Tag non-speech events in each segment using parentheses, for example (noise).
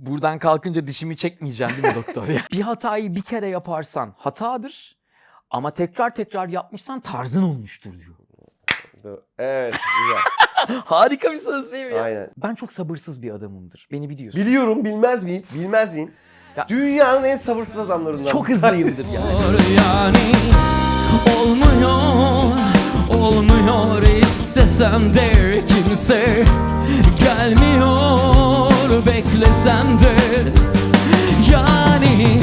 Buradan kalkınca dişimi çekmeyeceğim değil mi doktor ya? (laughs) bir hatayı bir kere yaparsan hatadır ama tekrar tekrar yapmışsan tarzın olmuştur diyor. Evet güzel. (laughs) Harika bir söz değil mi ya? Aynen. Ben çok sabırsız bir adamımdır. Beni biliyorsun. Biliyorum bilmez miyim? Bilmez miyim? Ya- Dünyanın en sabırsız adamlarından. çok hızlıyımdır yani. yani Olmuyor, olmuyor istesem de kimse Gelmiyor beklesem de Yani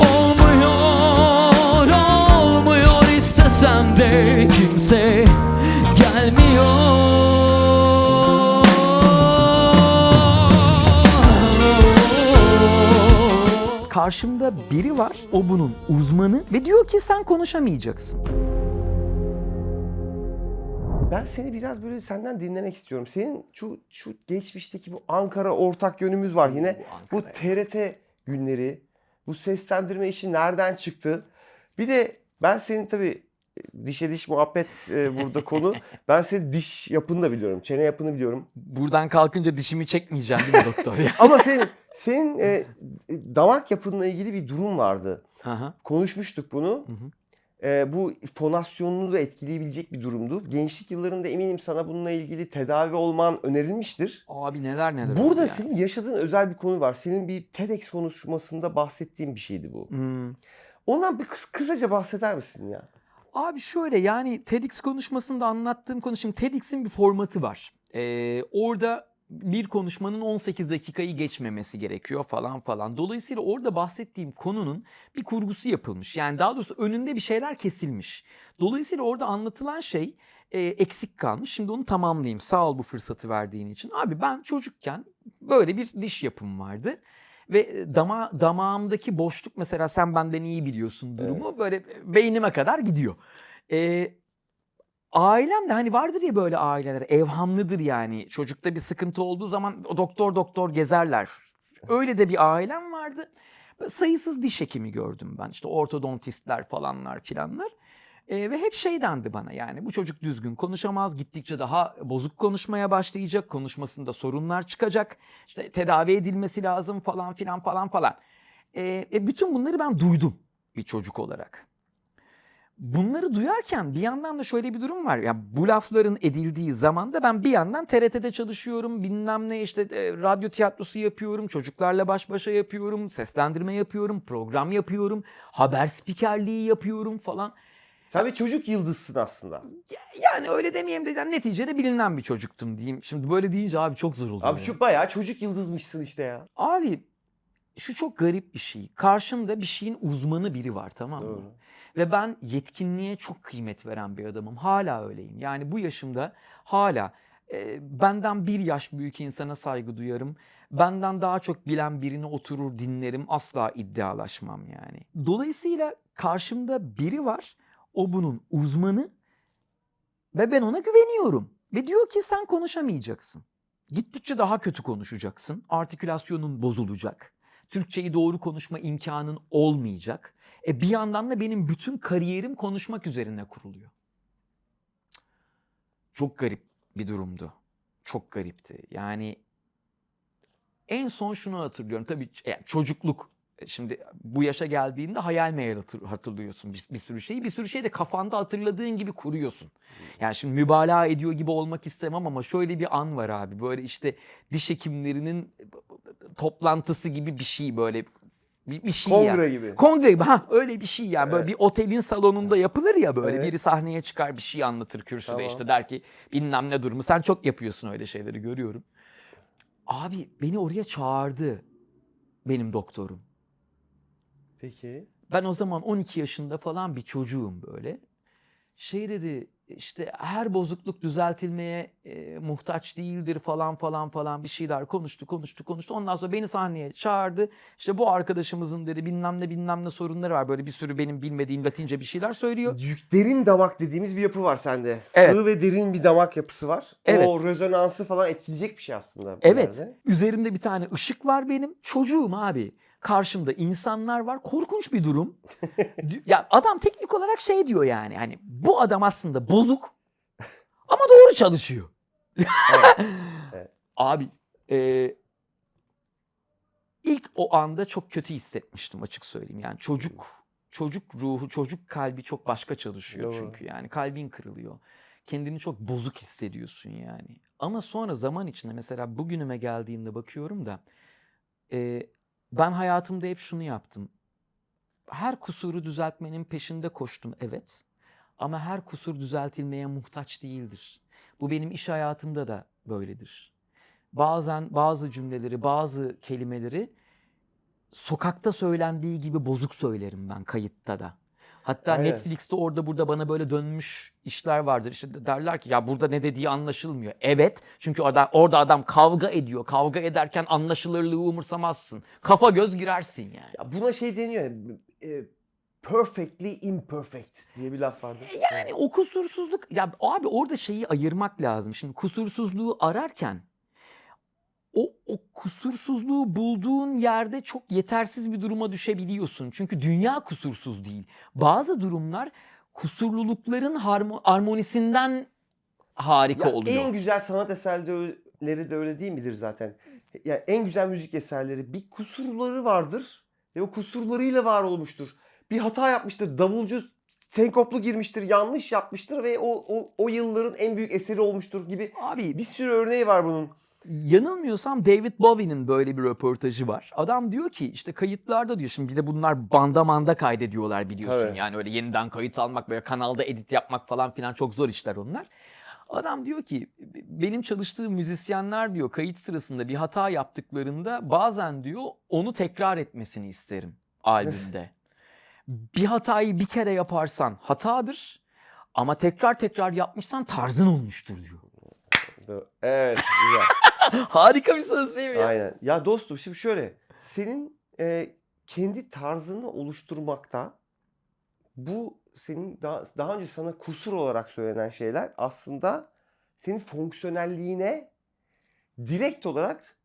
olmuyor, olmuyor istesem de kimse gelmiyor Karşımda biri var, o bunun uzmanı ve diyor ki sen konuşamayacaksın. Ben seni biraz böyle senden dinlemek istiyorum. Senin şu, şu geçmişteki bu Ankara ortak yönümüz var yine. Bu Bu. TRT günleri, bu seslendirme işi nereden çıktı? Bir de ben senin tabii dişe diş muhabbet e, burada konu. (laughs) Ben senin diş yapını da biliyorum, çene yapını biliyorum. Buradan kalkınca dişimi çekmeyeceğim değil mi doktor ya? (laughs) Ama senin senin e, damak yapınla ilgili bir durum vardı. Hı. Konuşmuştuk bunu. Hı hı. E, bu fonasyonunu da etkileyebilecek bir durumdu. Gençlik yıllarında eminim sana bununla ilgili tedavi olman önerilmiştir. Abi neler neler Burada yani. senin yaşadığın özel bir konu var. Senin bir TEDx konuşmasında bahsettiğin bir şeydi bu. Hmm. Ondan bir kıs- kısaca bahseder misin ya? Abi şöyle yani TEDx konuşmasında anlattığım konu şimdi TEDx'in bir formatı var. Ee, orada bir konuşmanın 18 dakikayı geçmemesi gerekiyor falan falan. Dolayısıyla orada bahsettiğim konunun bir kurgusu yapılmış. Yani daha doğrusu önünde bir şeyler kesilmiş. Dolayısıyla orada anlatılan şey e, eksik kalmış. Şimdi onu tamamlayayım. Sağ ol bu fırsatı verdiğin için. Abi ben çocukken böyle bir diş yapım vardı. Ve e, dama, damağımdaki boşluk mesela sen benden iyi biliyorsun durumu. Böyle beynime kadar gidiyor. Ee, ailem de hani vardır ya böyle aileler evhamlıdır yani. Çocukta bir sıkıntı olduğu zaman doktor doktor gezerler. Öyle de bir ailem vardı. Sayısız diş hekimi gördüm ben. İşte ortodontistler falanlar filanlar. Ee, ve hep şey dendi bana yani bu çocuk düzgün konuşamaz. Gittikçe daha bozuk konuşmaya başlayacak. Konuşmasında sorunlar çıkacak. İşte tedavi edilmesi lazım falan filan falan falan. Ee, e, bütün bunları ben duydum bir çocuk olarak. Bunları duyarken bir yandan da şöyle bir durum var. Ya bu lafların edildiği zaman da ben bir yandan TRT'de çalışıyorum. Bilmem ne işte e, radyo tiyatrosu yapıyorum. Çocuklarla baş başa yapıyorum. Seslendirme yapıyorum. Program yapıyorum. Haber spikerliği yapıyorum falan. Sen bir çocuk yıldızsın aslında. Yani öyle demeyeyim de yani neticede bilinen bir çocuktum diyeyim. Şimdi böyle deyince abi çok zor oluyor. Abi ya. şu bayağı çocuk yıldızmışsın işte ya. Abi şu çok garip bir şey. Karşımda bir şeyin uzmanı biri var tamam mı? Doğru. Ve ben yetkinliğe çok kıymet veren bir adamım. Hala öyleyim. Yani bu yaşımda hala e, benden bir yaş büyük insana saygı duyarım. Benden daha çok bilen birini oturur dinlerim. Asla iddialaşmam yani. Dolayısıyla karşımda biri var. O bunun uzmanı ve ben ona güveniyorum. Ve diyor ki sen konuşamayacaksın. Gittikçe daha kötü konuşacaksın. Artikülasyonun bozulacak. Türkçeyi doğru konuşma imkanın olmayacak. E bir yandan da benim bütün kariyerim konuşmak üzerine kuruluyor. Çok garip bir durumdu. Çok garipti. Yani en son şunu hatırlıyorum. Tabii yani çocukluk. E, Şimdi bu yaşa geldiğinde hayal meyal hatır- hatırlıyorsun bir, bir sürü şeyi. Bir sürü şeyi de kafanda hatırladığın gibi kuruyorsun. Yani şimdi mübalağa ediyor gibi olmak istemem ama şöyle bir an var abi. Böyle işte diş hekimlerinin toplantısı gibi bir şey böyle bir, bir şey. Kongre gibi. Kongre gibi ha öyle bir şey yani böyle Evet. bir otelin salonunda yapılır ya böyle Evet. biri sahneye çıkar bir şey anlatır kürsüde Tamam. işte der ki bilmem ne durumu sen çok yapıyorsun öyle şeyleri görüyorum. Abi beni oraya çağırdı benim doktorum. Peki. Ben o zaman 12 yaşında falan bir çocuğum böyle. Şey dedi işte her bozukluk düzeltilmeye e, muhtaç değildir falan falan falan bir şeyler konuştu konuştu konuştu. Ondan sonra beni sahneye çağırdı. İşte bu arkadaşımızın dedi bilmem ne bilmem ne sorunları var. Böyle bir sürü benim bilmediğim Latince bir şeyler söylüyor. Derin damak dediğimiz bir yapı var sende. Evet. Sığ ve derin bir damak yapısı var. Evet. O rezonansı falan etkileyecek bir şey aslında. Evet. yerde. Üzerimde bir tane ışık var benim. Çocuğum abi. Karşımda insanlar var. Korkunç bir durum. (laughs) Ya adam teknik olarak şey diyor yani. Hani bu adam aslında bozuk ama doğru çalışıyor. Evet, (laughs) evet. Abi e, o anda çok kötü hissetmiştim açık söyleyeyim. Yani çocuk çocuk ruhu, çocuk kalbi çok başka çalışıyor Doğru. çünkü yani kalbin kırılıyor. Kendini çok bozuk hissediyorsun yani. Ama sonra zaman içinde mesela bugünüme geldiğimde bakıyorum da e, ben hayatımda hep şunu yaptım. Her kusuru düzeltmenin peşinde koştum evet. Ama her kusur düzeltilmeye muhtaç değildir. Bu benim iş hayatımda da böyledir. Bazen bazı cümleleri, bazı kelimeleri sokakta söylendiği gibi bozuk söylerim ben kayıtta da. Hatta Aynen. Netflix'te orada burada bana böyle dönmüş işler vardır. İşte de- derler ki ya burada ne dediği anlaşılmıyor. Evet çünkü orada, orada adam kavga ediyor. Kavga ederken anlaşılırlığı umursamazsın. Kafa göz girersin yani. Ya buna şey deniyor e, perfectly imperfect diye bir laf vardır. Yani o kusursuzluk ya abi orada şeyi ayırmak lazım. Şimdi kusursuzluğu ararken o, o kusursuzluğu bulduğun yerde çok yetersiz bir duruma düşebiliyorsun. Çünkü dünya kusursuz değil. Bazı durumlar kusurlulukların harmo- armonisinden harika Ya oluyor. En güzel sanat eserleri de öyle değil midir zaten? Ya en güzel müzik eserleri bir kusurları vardır ve o kusurlarıyla var olmuştur. Bir hata yapmıştır, davulcu senkoplu girmiştir, yanlış yapmıştır ve o o, o yılların en büyük eseri olmuştur gibi Abi bir sürü örneği var bunun. Yanılmıyorsam David Bowie'nin böyle bir röportajı var. Adam diyor ki işte kayıtlarda diyor şimdi bir de bunlar banda manda kaydediyorlar biliyorsun. Tabii. Yani öyle yeniden kayıt almak böyle kanalda edit yapmak falan filan çok zor işler onlar. Adam diyor ki benim çalıştığım müzisyenler diyor kayıt sırasında bir hata yaptıklarında bazen diyor onu tekrar etmesini isterim albümde. bir hatayı bir kere yaparsan hatadır ama tekrar tekrar yapmışsan tarzın olmuştur diyor. Evet, güzel. (laughs) Harika bir söz değil mi ya? Aynen. Ya dostum şimdi şöyle. Senin e, kendi tarzını oluşturmakta bu senin daha, daha önce sana kusur olarak söylenen şeyler aslında senin fonksiyonelliğine direkt olarak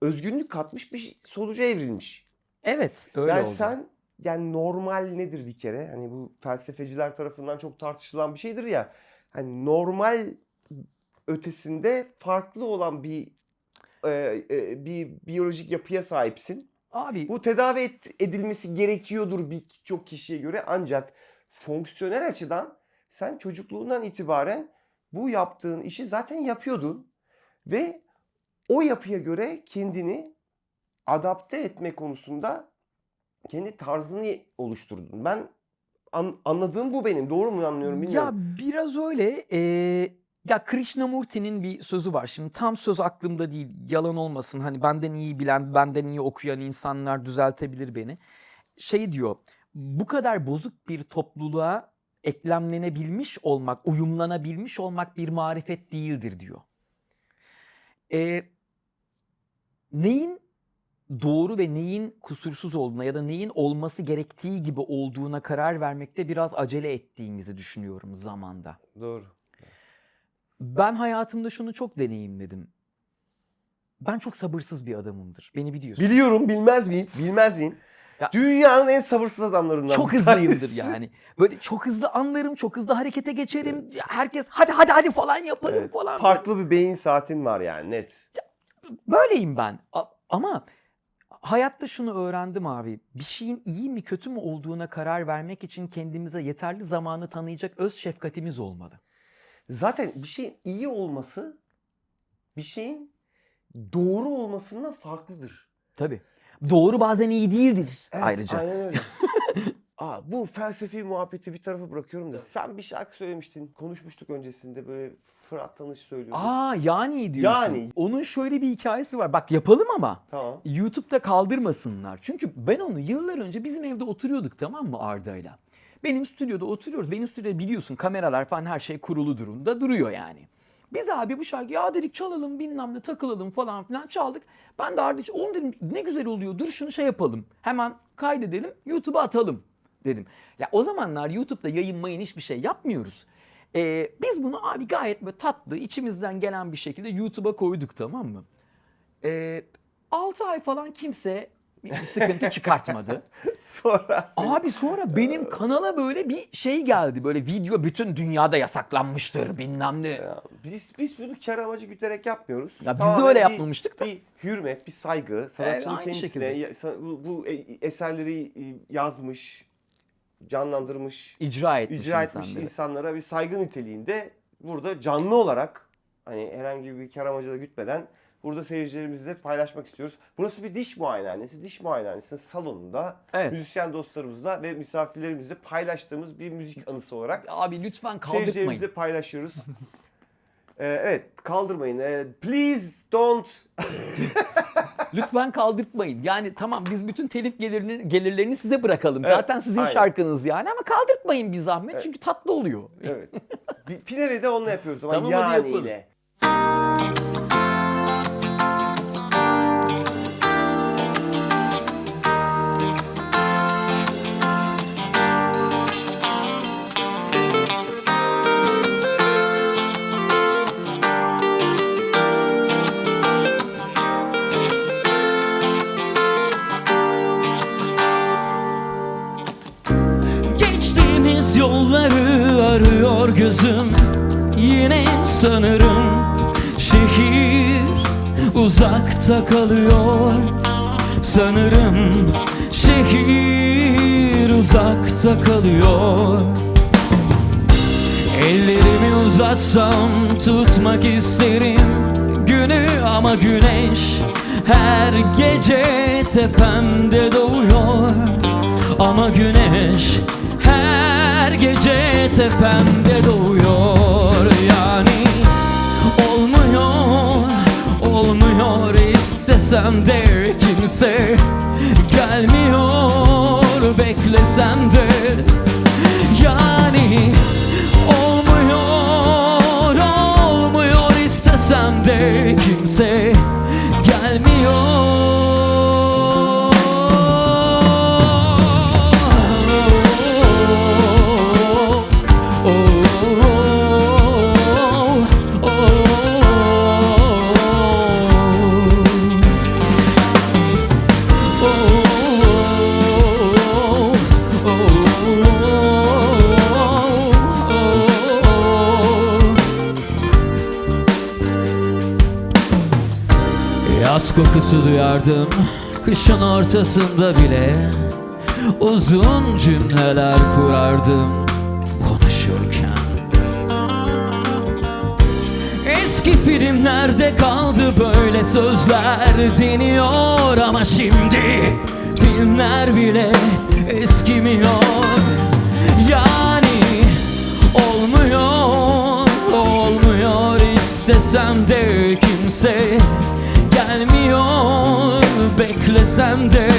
özgünlük katmış bir sonuca evrilmiş. Evet öyle yani oldu. sen yani normal nedir bir kere? Hani bu felsefeciler tarafından çok tartışılan bir şeydir ya. Hani normal ötesinde farklı olan bir e, e, bir biyolojik yapıya sahipsin. Abi Bu tedavi et- edilmesi gerekiyordur birçok kişiye göre ancak fonksiyonel açıdan sen çocukluğundan itibaren bu yaptığın işi zaten yapıyordun ve o yapıya göre kendini adapte etme konusunda kendi tarzını oluşturdun. Ben an- anladığım bu benim. Doğru mu anlıyorum ya bilmiyorum. biraz öyle. eee, ya Krishnamurti'nin bir sözü var. Şimdi tam söz aklımda değil. Yalan olmasın. Hani benden iyi bilen, benden iyi okuyan insanlar düzeltebilir beni. Şey diyor. Bu kadar bozuk bir topluluğa eklemlenebilmiş olmak, uyumlanabilmiş olmak bir marifet değildir diyor. Eee, neyin doğru ve neyin kusursuz olduğuna ya da neyin olması gerektiği gibi olduğuna karar vermekte biraz acele ettiğimizi düşünüyorum zamanda. Doğru. Ben hayatımda şunu çok deneyimledim. Ben çok sabırsız bir adamımdır. Beni biliyorsun. Biliyorum bilmez miyim? Bilmez miyim? Ya- Dünyanın en sabırsız adamlarından. çok bir hızlıyımdır tanesi. yani. Böyle çok hızlı anlarım, çok hızlı harekete geçerim. Herkes hadi hadi hadi falan yaparım Evet, falan. Farklı bir beyin saatin var yani net. Böyleyim ben. A- ama hayatta şunu öğrendim abi. Bir şeyin iyi mi kötü mü olduğuna karar vermek için kendimize yeterli zamanı tanıyacak öz şefkatimiz olmalı. Zaten bir şeyin iyi olması bir şeyin doğru olmasından farklıdır. Tabii. Doğru bazen iyi değildir ayrıca. Aynen öyle. (laughs) Aa, bu felsefi muhabbeti bir tarafa bırakıyorum da sen bir şarkı söylemiştin. Konuşmuştuk öncesinde böyle Fırat Tanış söylüyordu. Aa yani diyorsun. Yani. Onun şöyle bir hikayesi var. Bak yapalım ama Tamam. YouTube'da kaldırmasınlar. Çünkü ben onu yıllar önce bizim evde oturuyorduk tamam mı Arda'yla. Benim stüdyoda oturuyoruz. Benim stüdyoda biliyorsun kameralar falan her şey kurulu durumda duruyor yani. Biz abi bu şarkıyı ya dedik çalalım bilmem ne takılalım falan filan çaldık. Ben de Arda oğlum dedim ne güzel oluyor dur şunu şey yapalım. Hemen kaydedelim YouTube'a atalım dedim. Ya o zamanlar YouTube'da yayın mayın hiçbir şey yapmıyoruz. Ee, biz bunu abi gayet böyle tatlı içimizden gelen bir şekilde YouTube'a koyduk tamam mı? Ee, 6 ay falan kimse bir bir sıkıntı çıkartmadı. (laughs) Sonra Abi sonra benim kanala böyle bir şey geldi. Böyle video bütün dünyada yasaklanmıştır bilmem ne. Ya biz biz bunu kar amacı güterek yapmıyoruz. Ya biz de öyle bir- yapmamıştık da. Bir hürmet, bir saygı, sanatçının aynı kendisine şekilde. ya- sa- bu, bu e- eserleri e, yazmış, canlandırmış, İcra etmiş icra etmiş insanları. insanlara bir saygı niteliğinde burada canlı olarak hani herhangi bir kar amacı da gütmeden burada seyircilerimizle paylaşmak istiyoruz. Burası bir diş muayenehanesi. Diş muayenehanesinin salonunda Evet. müzisyen dostlarımızla ve misafirlerimizle paylaştığımız bir müzik anısı olarak Abi lütfen kaldırmayın. Seyircilerimizle paylaşıyoruz. Ee, evet kaldırmayın. Ee, please don't. (laughs) Lütfen kaldırtmayın. Yani tamam biz bütün telif gelirlerini, gelirlerini size bırakalım. Evet, Zaten sizin aynen. şarkınız yani ama kaldırtmayın bir zahmet Evet. çünkü tatlı oluyor. Evet. Finali de onunla yapıyoruz ama Tamam, yani ile. Sanırım şehir uzakta kalıyor. Sanırım şehir uzakta kalıyor. Ellerimi uzatsam tutmak isterim günü ama güneş her gece tepemde doğuyor. Ama güneş her gece tepemde doğuyor istesem de kimse gelmiyor beklesem de. Yani olmuyor olmuyor istesem de. kimse Yaz kokusu duyardım kışın ortasında bile. Uzun cümleler kurardım konuşurken. Eski filmlerde kaldı böyle sözler deniyor ama şimdi filmler bile eskimiyor. Yani olmuyor, olmuyor. İstesem de kimse gelmiyor. Beklesem de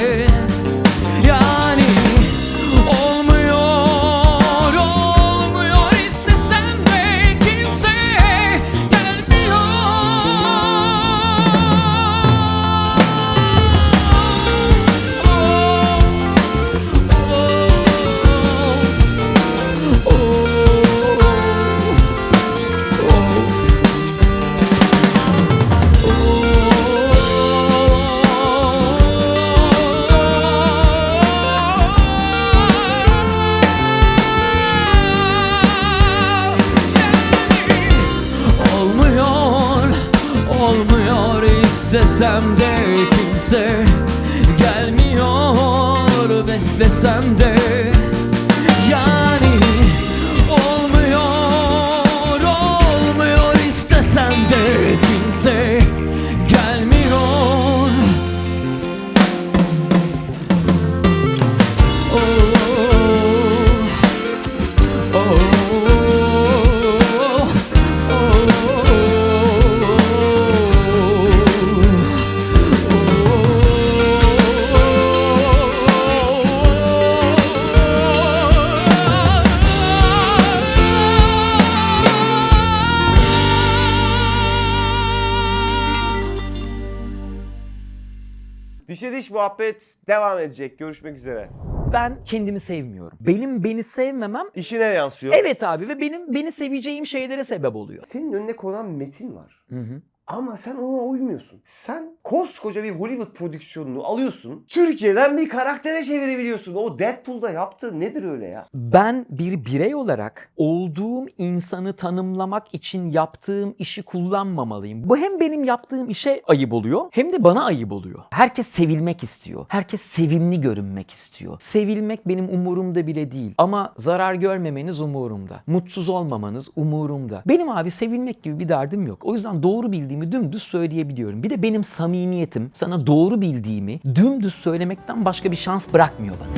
Dişe diş muhabbet devam edecek. Görüşmek üzere. Ben kendimi sevmiyorum. Benim beni sevmemem İşine yansıyor. evet abi ve benim beni seveceğim şeylere sebep oluyor. Senin önüne konan metin var. Hı hı. Ama sen ona uymuyorsun. Sen koskoca bir Hollywood prodüksiyonunu alıyorsun. Türkiye'den bir karaktere çevirebiliyorsun. O Deadpool'da yaptığı nedir öyle ya? Ben bir birey olarak olduğum insanı tanımlamak için yaptığım işi kullanmamalıyım. Bu hem benim yaptığım işe ayıp oluyor hem de bana ayıp oluyor. Herkes sevilmek istiyor. Herkes sevimli görünmek istiyor. Sevilmek benim umurumda bile değil. Ama zarar görmemeniz umurumda. Mutsuz olmamanız umurumda. Benim abi sevilmek gibi bir derdim yok. O yüzden doğru bildiğimi dümdüz söyleyebiliyorum. Bir de benim samimiyetim sana doğru bildiğimi dümdüz söylemekten başka bir şans bırakmıyor bana.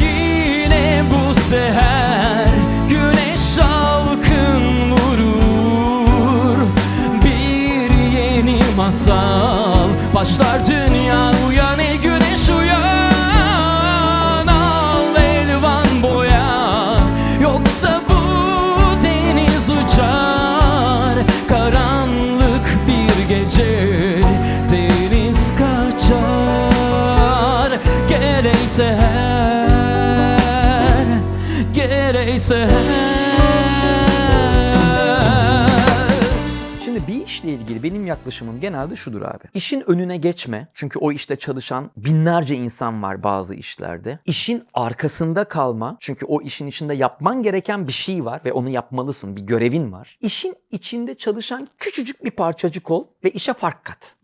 Yine bu seher güneş salkın vurur Bir yeni masal başlar dünya uyan benim yaklaşımım genelde şudur abi. İşin önüne geçme. Çünkü o işte çalışan binlerce insan var bazı işlerde. İşin arkasında kalma. Çünkü o işin içinde yapman gereken bir şey var ve onu yapmalısın. Bir görevin var. İşin içinde çalışan küçücük bir parçacık ol ve işe fark kat.